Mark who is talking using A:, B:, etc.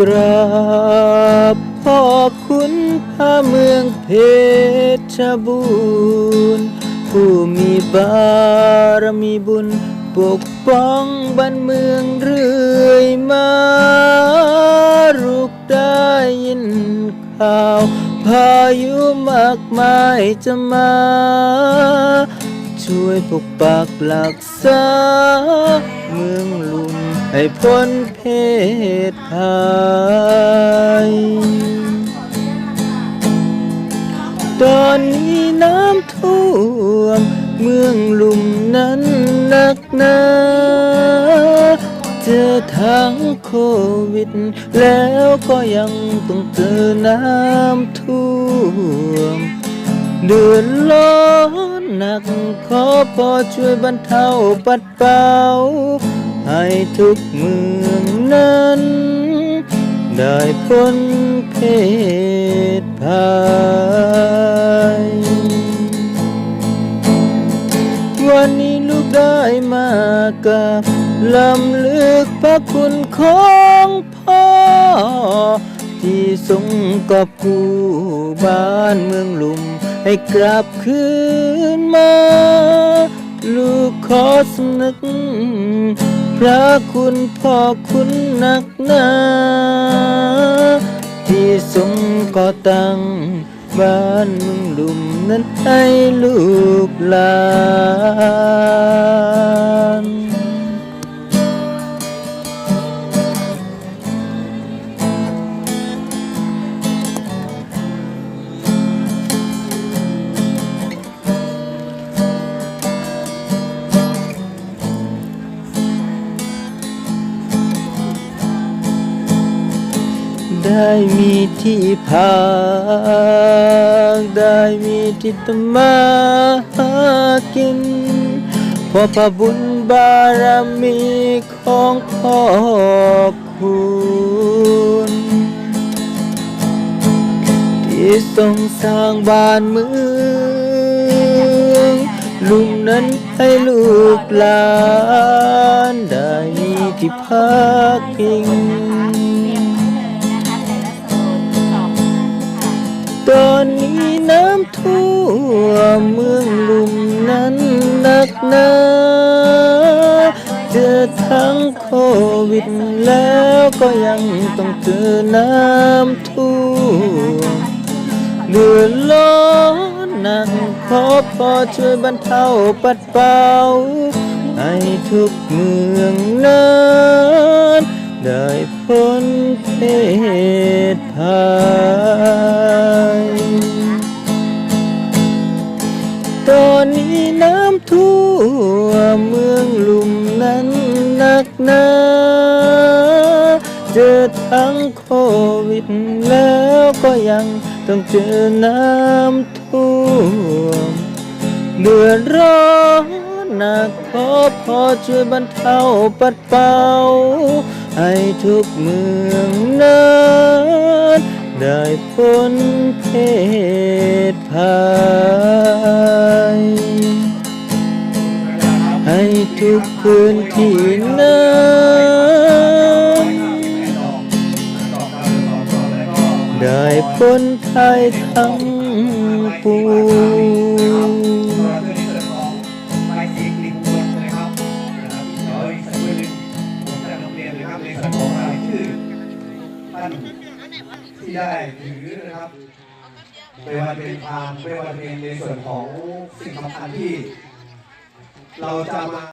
A: กราบพ่อคุณพระเมืองเพชรบูรณ์ผู้มีบารมีบุญปกป้องบ้านเมืองเรื่อยมาลูกได้ยินข่าว พายุมากมายจะมา ช่วยปกปักรักษาเมืองลุ ให้พ้นเพศภัยตอนนี้น้ำท่วมเมืองลุ่มนั้นหนักหนาเจอทั้งโควิด แล้วก็ยังต้องเจอน้ำท่วมเดือดร้อนหนักขอพอช่วยบรรเทาปัดเป่า ให้ทุกเมืองนั้น ได้พ้นเพศภัยวันนี้ลูกได้มากับลำลึกพระคุณของพ่อ ที่ทรงกอบกู้บ้านเมืองลุม ให้กลับคืนมา ลูกขอสำนึก พระคุณพ่อคุณนักหนาที่ทรงก่อตั้งบ้านเมืองลุมนั้นให้ลูกหลาน ได้มีที่พัก ได้มีที่ทำมาหากินเพราะพระบุญบารมีของพ่อคุณที่ทรงสร้างบ้านเมืองลุงนั้นให้ลูกหลานได้มีที่พักพิง อนนี้น้ำท่วมเมืองลุมนั้นหนักหนาเจอทั้งโควิดแล้วก็ยังต้องเจอน้ำท่วมเดือดร้อนหนักขอพอช่วยบรรเทาปัดเป่าให้ทุกเมืองนั้นได้พ้นเพศภัย นี้น้ำท่วมเมืองลุ่มนั้นหนักหนาเจอทั้งโควิดแล้วก็ยังต้องเจอน้ำท่วมเดือดร้อนหนักขอพอช่วยบรรเทาปัดเป่า ให้ทุกเมืองนั้นได้พ้นเพศภัย ทุกพื้นที่นั้นได้พ้นภัยทั้งปวง
B: ไปสีกลิ่นวนนะครับนะครับเดี๋ยนึงผมจะนำเรียนนะครับในส่วนของรายชื่อท่านที่ได้ถือนะครับไม่ว่าเป็นทางไม่ว่าเป็นในส่วนของสิ่งสำคัญที่ เราจะมา